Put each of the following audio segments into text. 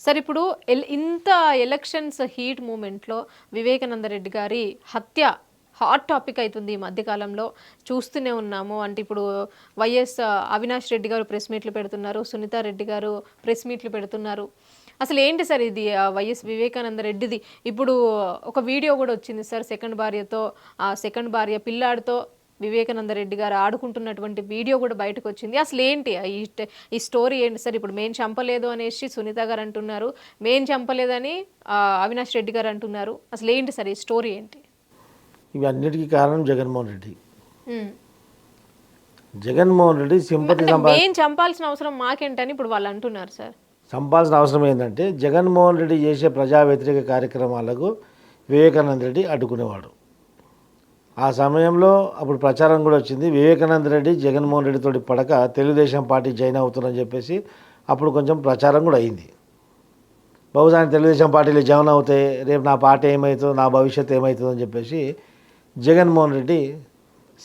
Sir ఇప్పుడు L- ఇంత elections heat మూమెంట్లో వివేకానంద రెడ్డి గారి హత్య హాట్ టాపిక్ అవుతుంది ఈ మధ్యకాలంలో. చూస్తూనే ఉన్నాము. అంటే ఇప్పుడు వైఎస్ అవినాష్ రెడ్డి గారు ప్రెస్ మీట్లు పెడుతున్నారు. సునీత రెడ్డి గారు ప్రెస్ మీట్లు పెడుతున్నారు. అసలు ఏంటి సార్ ఇది? వైఎస్ వివేకానంద రెడ్డిది ఇప్పుడు ఒక వీడియో కూడా వచ్చింది సార్ సెకండ్ భార్యతో ఆ సెకండ్ భార్య పిల్లాడితో వివేకానంద రెడ్డి గారు ఆడుకుంటున్నటువంటి వీడియో కూడా బయటకు వచ్చింది. అసలు ఏంటి? ఈ స్టోరీ ఏంటి సార్? ఇప్పుడు మేము చంపలేదు అనేసి సునీత గారు అంటున్నారు. మేము చంపలేదని అవినాష్ రెడ్డి గారు అంటున్నారు. అసలు ఏంటి సార్ ఈ స్టోరీ ఏంటి? ఇవి అన్నిటికీ కారణం జగన్మోహన్ రెడ్డి. జగన్మోహన్ రెడ్డి సింపతి మేము చంపాల్సిన అవసరం మాకేంటని ఇప్పుడు వాళ్ళు అంటున్నారు సార్. సంపాల్సిన అవసరం ఏంటంటే జగన్మోహన్ రెడ్డి చేసే ప్రజా వ్యతిరేక కార్యక్రమాలకు వివేకానంద రెడ్డి అడ్డుకునేవాడు. ఆ సమయంలో అప్పుడు ప్రచారం కూడా వచ్చింది. వివేకానంద రెడ్డి జగన్మోహన్ రెడ్డితోటి పడక తెలుగుదేశం పార్టీ జాయిన్ అవుతుందని చెప్పేసి అప్పుడు కొంచెం ప్రచారం కూడా అయింది. బహుశా ఆయన తెలుగుదేశం పార్టీలో జాయిన్ అవుతాయి రేపు నా పార్టీ ఏమవుతుందో నా భవిష్యత్తు ఏమవుతుందో అని చెప్పేసి జగన్మోహన్ రెడ్డి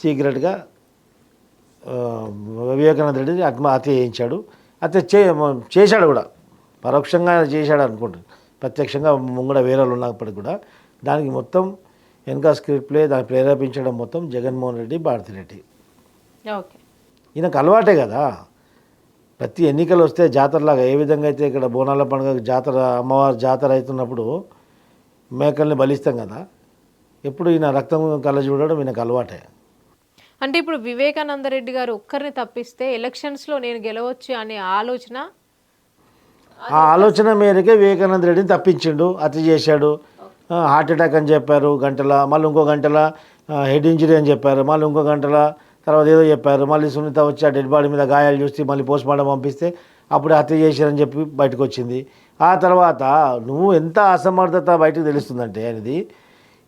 సీక్రెట్గా వివేకానంద రెడ్డి ఆత్మహత్య చేయించాడు. హత్య చే చేశాడు కూడా. పరోక్షంగా చేశాడు అనుకుంటాను ప్రత్యక్షంగా ముంగడ వేరే వాళ్ళు కూడా. దానికి మొత్తం వెనక స్క్రిప్ట్ ప్లే దాన్ని ప్రేరేపించడం మొత్తం జగన్మోహన్ రెడ్డి భారతిరెడ్డి. ఓకే. ఈయనకు అలవాటే కదా. ప్రతి ఎన్నికలు వస్తే జాతరలాగా ఏ విధంగా అయితే ఇక్కడ బోనాల పండుగ జాతర అమ్మవారి జాతర అవుతున్నప్పుడు మేకల్ని బలిస్తాం కదా. ఎప్పుడు ఈయన రక్తం కళ్ళ చూడడం ఈయనకు అలవాటే. అంటే ఇప్పుడు వివేకానంద రెడ్డి గారు ఒక్కరిని తప్పిస్తే ఎలక్షన్స్లో నేను గెలవచ్చు అనే ఆలోచన? ఆ ఆలోచన మేరకే వివేకానంద రెడ్డిని తప్పించిండు హత్య చేశాడు. హార్ట్ అటాక్ అని చెప్పారు గంటల మళ్ళీ ఇంకో గంటల హెడ్ ఇంజరీ అని చెప్పారు మళ్ళీ ఇంకో గంటల తర్వాత ఏదో చెప్పారు మళ్ళీ సునీత వచ్చి ఆ డెడ్ బాడీ మీద గాయాలు చూసి మళ్ళీ పోస్ట్ మార్టం పంపిస్తే అప్పుడు హత్య చేశారని చెప్పి బయటకు వచ్చింది ఆ తర్వాత నువ్వు ఎంత అసమర్థత బయటకు తెలుస్తుందంటే అనేది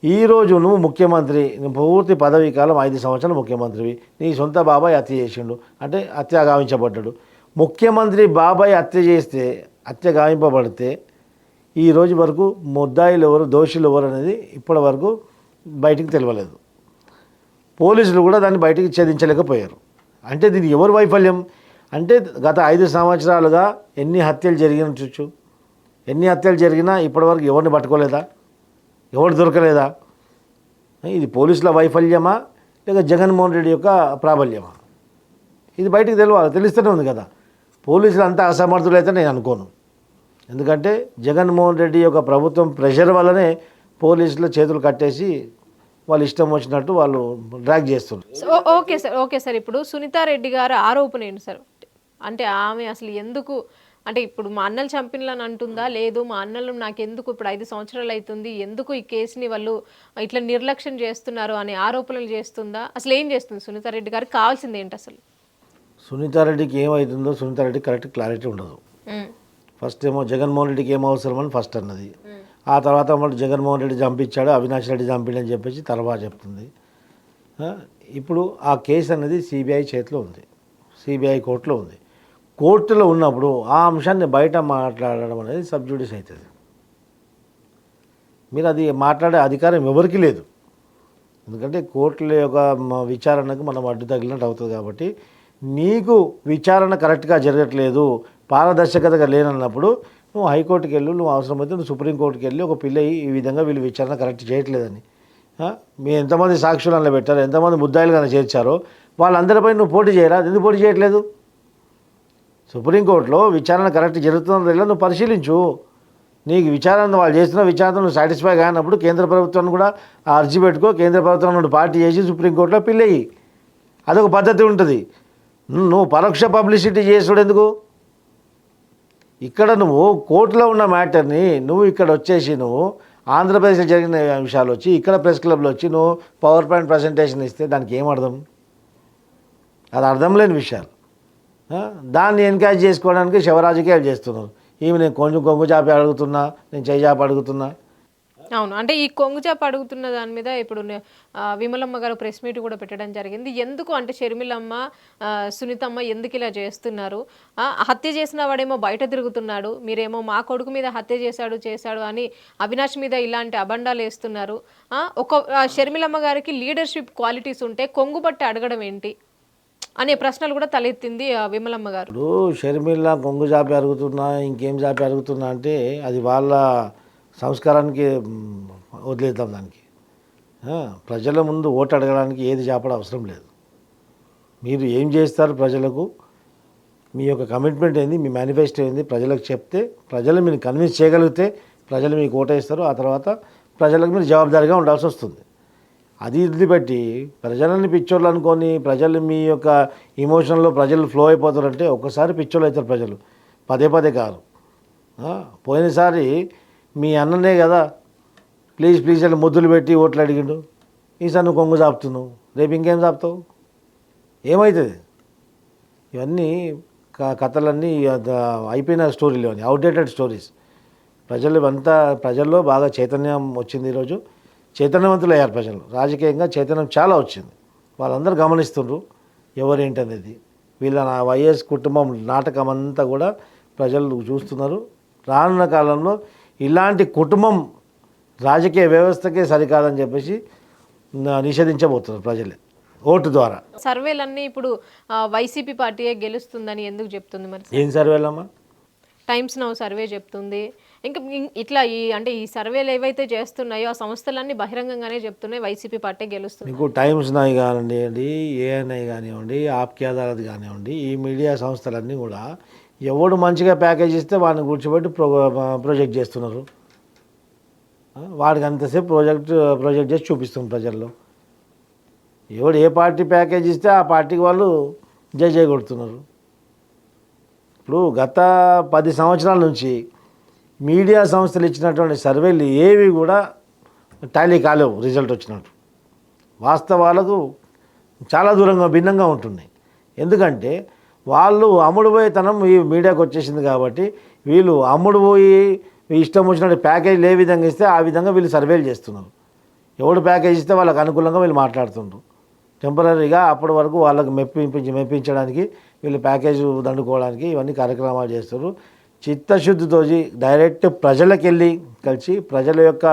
ఈరోజు నువ్వు ముఖ్యమంత్రి పూర్తి పదవీ కాలం ఐదు సంవత్సరాలు ముఖ్యమంత్రివి నీ సొంత బాబాయ్ హత్య చేసిండు అంటే హత్య గావించబడ్డాడు. ముఖ్యమంత్రి బాబాయ్ హత్య చేస్తే హత్య గావింపబడితే ఈ రోజు వరకు ముద్దాయిలు ఎవరు దోషులు ఎవరు అనేది ఇప్పటి వరకు బయటికి తెలియలేదు పోలీసులు కూడా దాన్ని బయటికి ఛేదించలేకపోయారు. అంటే దీనికి ఎవరు వైఫల్యం? అంటే గత ఐదు సంవత్సరాలుగా ఎన్ని హత్యలు జరిగిన చూచు. ఎన్ని హత్యలు జరిగినా ఇప్పటివరకు ఎవరిని పట్టుకోలేదా? ఎవరు దొరకలేదా? ఇది పోలీసుల వైఫల్యమా? లేక జగన్మోహన్ రెడ్డి యొక్క ప్రాబల్యమా? ఇది బయటికి తెలియాలి తెలుస్తూనే ఉంది కదా. పోలీసులు అంతా అసమర్థులైతే నేను అనుకోను. ఎందుకంటే జగన్మోహన్ రెడ్డి యొక్క ప్రభుత్వం ప్రెషర్ వల్లనే పోలీసుల చేతులు కట్టేసి వాళ్ళు ఇష్టం వచ్చినట్టు వాళ్ళు డ్రాగ్ చేస్తున్నారు. Okay sir okay sir. ఇప్పుడు సునీతారెడ్డి గారు ఆరోపణ ఏంటి సార్? అంటే ఆమె అసలు ఎందుకు అంటే ఇప్పుడు మా అన్నలు చంపినలని అంటుందా? లేదు మా అన్నలు నాకు ఎందుకు ఇప్పుడు ఐదు సంవత్సరాలు అవుతుంది? ఎందుకు ఈ కేసుని వాళ్ళు ఇట్లా నిర్లక్ష్యం చేస్తున్నారు అనే ఆరోపణలు చేస్తుందా? అసలు ఏం చేస్తుంది సునీతారెడ్డి గారికి? కావాల్సింది ఏంటి అసలు? సునీతారెడ్డికి ఏమవుతుందో సునీతారెడ్డి కరెక్ట్ క్లారిటీ ఉండదు. ఫస్ట్ ఏమో జగన్మోహన్ రెడ్డికి ఏం అవసరం అని ఫస్ట్ అన్నది. ఆ తర్వాత మళ్ళీ జగన్మోహన్ రెడ్డి చంపించాడు అవినాష్ రెడ్డి చంపిండని చెప్పేసి తర్వాత చెప్తుంది. ఇప్పుడు ఆ కేసు అనేది సిబిఐ చేతిలో ఉంది. సిబిఐ కోర్టులో ఉంది. కోర్టులో ఉన్నప్పుడు ఆ అంశాన్ని బయట మాట్లాడడం అనేది సబ్జ్యూడిస్ అవుతుంది మీరు అది మాట్లాడే అధికారం ఎవరికి లేదు. ఎందుకంటే కోర్టుల యొక్క విచారణకు మనం అడ్డు తగిలినట్టు అవుతుంది కాబట్టి నీకు విచారణ కరెక్ట్గా జరగట్లేదు పారదర్శకతగా లేనన్నప్పుడు నువ్వు హైకోర్టుకి వెళ్ళు నువ్వు అవసరమైతే నువ్వు సుప్రీంకోర్టుకి వెళ్ళి ఒక పిల్ల ఈ విధంగా వీళ్ళు విచారణ కరెక్ట్ చేయట్లేదని. మీ ఎంతమంది సాక్షులు అందులో పెట్టారు ఎంతమంది ముద్దాయిలు కానీ చేర్చారో వాళ్ళందరిపై నువ్వు పోటీ చేయరా? ఎందుకు పోటీ చేయట్లేదు? సుప్రీంకోర్టులో విచారణ కరెక్ట్ జరుగుతుందో లేదో నువ్వు పరిశీలించు. నీకు విచారణ వాళ్ళు చేసిన విచారణ నువ్వు సాటిస్ఫై కానప్పుడు కేంద్ర ప్రభుత్వాన్ని కూడా ఆ అర్జీ పెట్టుకో కేంద్ర ప్రభుత్వం నుండి పార్టీ చేసి సుప్రీంకోర్టులో పిల్లయ్యి అదొక పద్ధతి ఉంటుంది. నువ్వు పరోక్ష పబ్లిసిటీ చేసుడు ఎందుకు? ఇక్కడ నువ్వు కోర్టులో ఉన్న మ్యాటర్ని నువ్వు ఇక్కడ వచ్చేసి నువ్వు ఆంధ్రప్రదేశ్లో జరిగిన విషయాలు వచ్చి ఇక్కడ ప్రెస్ క్లబ్లో వచ్చి నువ్వు పవర్ పాయింట్ ప్రజెంటేషన్ ఇస్తే దానికి ఏం అర్థం? అది అర్థం లేని విషయాలు. దాన్ని ఎన్కరేజ్ చేసుకోవడానికి శివరాజకీయాలు చేస్తున్నారు ఈమె నేను కొంచెం కొంగు చాపి అడుగుతున్నా నేను చేయి చాపి అడుగుతున్నా. అవును. అంటే ఈ కొంగు చేప అడుగుతున్న దాని మీద ఇప్పుడు విమలమ్మ గారు ప్రెస్ మీట్ కూడా పెట్టడం జరిగింది. ఎందుకు అంటే షర్మిలమ్మ సునీతమ్మ ఎందుకు ఇలా చేస్తున్నారు? హత్య చేసిన వాడేమో బయట తిరుగుతున్నాడు మీరేమో మా కొడుకు మీద హత్య చేశాడు చేశాడు అని అవినాష్ మీద ఇలాంటి అబండాలు వేస్తున్నారు. ఒక షర్మిలమ్మ గారికి లీడర్షిప్ క్వాలిటీస్ ఉంటే కొంగు పట్టి అడగడం ఏంటి? అనే ప్రశ్నలు కూడా తలెత్తింది విమలమ్మ గారు. షర్మిల కొంగు జాపి అరుగుతున్నా ఇంకేం జాపి అరుగుతున్నా అంటే అది వాళ్ళ సంస్కారానికి వదిలేద్దాం దానికి. ప్రజల ముందు ఓటు అడగడానికి ఏది చేపడం అవసరం లేదు. మీరు ఏం చేస్తారు ప్రజలకు? మీ యొక్క కమిట్మెంట్ ఏంది? మీ మేనిఫెస్టో ఏంది? ప్రజలకు చెప్తే ప్రజలు మీరు కన్విన్స్ చేయగలిగితే ప్రజలు మీకు ఓటేస్తారు. ఆ తర్వాత ప్రజలకు మీరు జవాబుదారీగా ఉండాల్సి వస్తుంది. అది ఇది బట్టి ప్రజలని పిచ్చోళ్ళు అనుకొని ప్రజలు మీ యొక్క ఇమోషన్లో ప్రజలు ఫ్లో అయిపోతారంటే ఒక్కసారి పిచ్చోళ్ళు అవుతారు ప్రజలు. పదే పదే కాదు. పోయినసారి మీ అన్ననే కదా. ప్లీజ్ ప్లీజ్ అని ముద్దులు పెట్టి ఓట్లు అడిగిండు. ఈసారి నువ్వు కొంగు చాపుతున్నావు. రేపు ఇంకేం చాపుతావు? ఏమవుతుంది ఇవన్నీ క- కథలన్నీ అయిపోయిన స్టోరీలు అని అవుట్డేటెడ్ స్టోరీస్ ప్రజలు అంతా ప్రజల్లో బాగా చైతన్యం వచ్చింది ఈరోజు. చైతన్యవంతులు అయ్యారు ప్రజలు. రాజకీయంగా చైతన్యం చాలా వచ్చింది. వాళ్ళందరూ గమనిస్తుండ్రు ఎవరేంటనేది. వీళ్ళ నా వైఎస్ కుటుంబం నాటకం అంతా కూడా ప్రజలు చూస్తున్నారు. రానున్న కాలంలో ఇలాంటి కుటుంబం రాజకీయ వ్యవస్థకే సరికాదని చెప్పేసి నిషేధించబోతున్నారు ప్రజలే ఓటు ద్వారా. సర్వేలన్నీ ఇప్పుడు వైసీపీ పార్టీయే గెలుస్తుందని ఎందుకు చెప్తుంది మరి ఏం సర్వేలమ్మా? టైమ్స్ నౌ సర్వే చెప్తుంది. ఇంకా ఇట్లా ఈ అంటే ఈ సర్వేలు ఏవైతే చేస్తున్నాయో ఆ సంస్థలన్నీ బహిరంగంగానే చెప్తున్నాయి వైసీపీ పార్టీ గెలుస్తుంది. మీకు టైమ్స్ నాయ్ కానివ్వండి ఏఎన్ఐ కానివ్వండి ఆప్కి అదాలత్ కానివ్వండి ఈ మీడియా సంస్థలన్నీ కూడా ఎవడు మంచిగా ప్యాకేజ్ ఇస్తే వాడిని కూర్చోబెట్టి ప్రో ప్రాజెక్ట్ చేస్తున్నారు. వాడికి అంతసేపు ప్రాజెక్ట్ ప్రొజెక్ట్ చేసి చూపిస్తుంది ప్రజల్లో. ఎవడు ఏ పార్టీ ప్యాకేజ్ ఇస్తే ఆ పార్టీకి వాళ్ళు జై కొడుతున్నారు. ఇప్పుడు గత పది సంవత్సరాల నుంచి మీడియా సంస్థలు ఇచ్చినటువంటి సర్వేలు ఏవి కూడా టాలీ కాలేవు రిజల్ట్ వచ్చినట్టు. వాస్తవాలకు చాలా దూరంగా భిన్నంగా ఉంటున్నాయి. ఎందుకంటే వాళ్ళు అమ్ముడుపోయేతనం ఈ మీడియాకు వచ్చేసింది కాబట్టి వీళ్ళు అమ్ముడుపోయి ఇష్టం వచ్చినట్టు ప్యాకేజీలు ఏ విధంగా ఇస్తే ఆ విధంగా వీళ్ళు సర్వేలు చేస్తున్నారు. ఎవడు ప్యాకేజ్ ఇస్తే వాళ్ళకి అనుకూలంగా వీళ్ళు మాట్లాడుతుండ్రు. టెంపరీగా అప్పటి వరకు వాళ్ళకి మెప్పించి మెప్పించడానికి వీళ్ళు ప్యాకేజ్ దండుకోవడానికి ఇవన్నీ కార్యక్రమాలు చేస్తారు చిత్తశుద్ధితో డైరెక్ట్ ప్రజలకు వెళ్ళి కలిసి ప్రజల యొక్క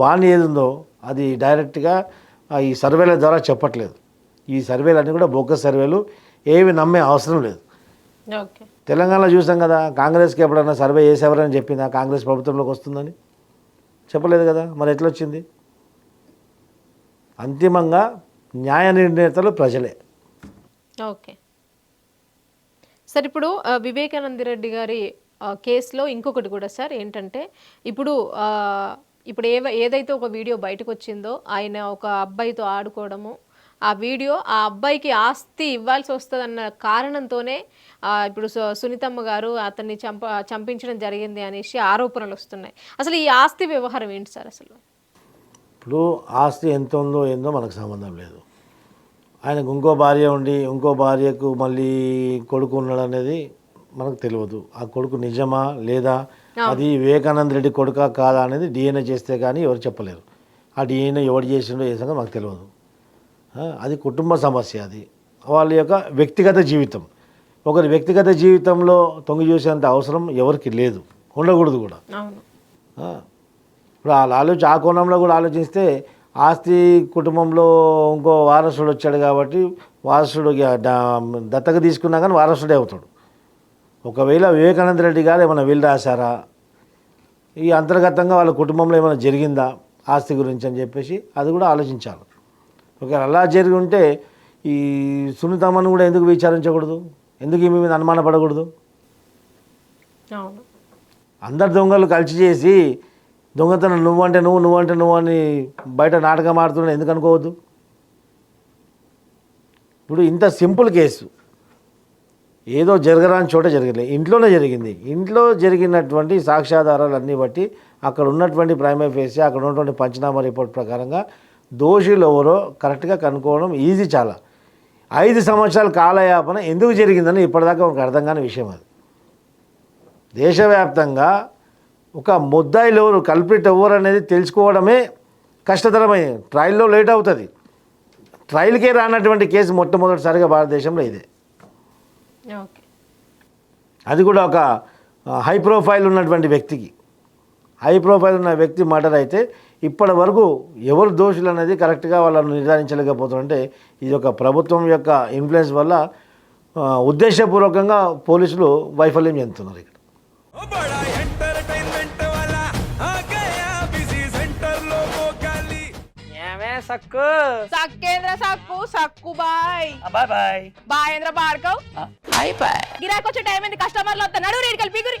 వాణి ఏది ఉందో అది డైరెక్ట్గా ఈ సర్వేల ద్వారా చెప్పట్లేదు. ఈ సర్వేలు అన్నీ కూడా బోకస్ సర్వేలు ఏవి నమ్మే అవసరం లేదు. ఓకే. తెలంగాణలో చూసాం కదా కాంగ్రెస్కి ఎప్పుడైనా సర్వే చేసేవారని చెప్పిందా కాంగ్రెస్ ప్రభుత్వంలోకి వస్తుందని? చెప్పలేదు కదా మరి ఎట్లా వచ్చింది అంతిమంగా న్యాయ నిర్ణేతలు ప్రజలే. ఓకే. సార్ ఇప్పుడు వివేకానంద రెడ్డి గారి కేసులో ఇంకొకటి కూడా సార్ ఏంటంటే ఇప్పుడు ఇప్పుడు ఏదైతే ఒక వీడియో బయటకు వచ్చిందో ఆయన ఒక అబ్బాయితో ఆడుకోవడము ఆ వీడియో ఆ అబ్బాయికి ఆస్తి ఇవ్వాల్సి వస్తుందన్న కారణంతోనే ఇప్పుడు సునీతమ్మ గారు అతన్ని చంప చంపించడం జరిగింది అనేసి ఆరోపణలు వస్తున్నాయి. అసలు ఈ ఆస్తి వ్యవహారం ఏంటి సార్ అసలు? ఇప్పుడు ఆస్తి ఎంత ఉందో ఏందో మనకు సంబంధం లేదు. ఆయనకు ఇంకో భార్య ఉండి ఇంకో భార్యకు మళ్ళీ కొడుకు ఉన్నాడు అనేది మనకు తెలియదు. ఆ కొడుకు నిజమా లేదా? అది వివేకానంద రెడ్డి కొడుకా కాదా అనేది డిఎన్ఏ చేస్తే కానీ ఎవరు చెప్పలేరు. ఆ డిఎన్ఏ ఎవడు చేసిండో ఏ సంగతి మాకు తెలియదు. అది కుటుంబ సమస్య అది. వాళ్ళ యొక్క వ్యక్తిగత జీవితం. ఒకరి వ్యక్తిగత జీవితంలో తొంగి చూసేంత అవసరం ఎవరికి లేదు. ఉండకూడదు కూడా. ఇప్పుడు వాళ్ళు ఆలోచి ఆ కోణంలో కూడా ఆలోచిస్తే ఆస్తి కుటుంబంలో ఇంకో వారసుడు వచ్చాడు కాబట్టి వారసుడు దత్తక తీసుకున్నా కానీ వారసుడే అవుతాడు. ఒకవేళ వివేకానంద రెడ్డి గారు ఏమైనా వీలు రాశారా? ఈ అంతర్గతంగా వాళ్ళ కుటుంబంలో ఏమైనా జరిగిందా? ఆస్తి గురించి అని చెప్పేసి అది కూడా ఆలోచించాలి. ఒకవేళ అలా జరిగి ఉంటే ఈ సునీతమ్మను కూడా ఎందుకు విచారించకూడదు? ఎందుకు ఈమె మీద అనుమానపడకూడదు అందరు దొంగలు కలిసి చేసి దొంగతనం నువ్వంటే నువ్వు నువ్వంటే నువ్వు అని బయట నాటకం ఆడుతున్నాడు ఎందుకు అనుకోవద్దు? ఇప్పుడు ఇంత సింపుల్ కేసు. ఏదో జరగరాని చోట జరగలేదు ఇంట్లోనే జరిగింది. ఇంట్లో జరిగినటువంటి సాక్ష్యాధారాలు అన్నీ బట్టి అక్కడ ఉన్నటువంటి ప్రైమరీ ఫేసి అక్కడ ఉన్నటువంటి పంచనామా రిపోర్ట్ ప్రకారంగా దోషులు ఎవరో కరెక్ట్గా కనుక్కోవడం ఈజీ చాలా. ఐదు సంవత్సరాల కాలయాపన ఎందుకు జరిగిందని ఇప్పటిదాకా మనకు అర్థం కాని విషయం అది. దేశవ్యాప్తంగా ఒక ముద్దాయిలు ఎవరు కల్పిట్ ఎవరు అనేది తెలుసుకోవడమే కష్టతరమైంది ట్రయల్లో లేట్ అవుతుంది. ట్రయల్కే రానటువంటి కేసు మొట్టమొదటిసారిగా భారతదేశంలో ఇదే. అది కూడా ఒక హై ప్రొఫైల్ ఉన్నటువంటి వ్యక్తికి. హై ప్రొఫైల్ ఉన్న వ్యక్తి మర్డర్ అయితే ఇప్పటి వరకు ఎవరు దోషులు అనేది కరెక్ట్గా వాళ్ళను నిర్ధారించలేకపోతున్నారంటే ఇది ఒక ప్రభుత్వం యొక్క ఇన్ఫ్లుయెన్స్ వల్ల ఉద్దేశపూర్వకంగా పోలీసులు వైఫల్యం చెందుతున్నారు ఇక్కడ. సక్కు? సక్కేంద్ర సక్కు సక్కు బాయ్. బాయ్ బాయ్. బాయేంద్ర బాడ్కవ్ బాయ్ బాయ్. గిరాకొచ్చే టైం కస్టమర్లు వస్తా నడు రేడికల్ పిగురి.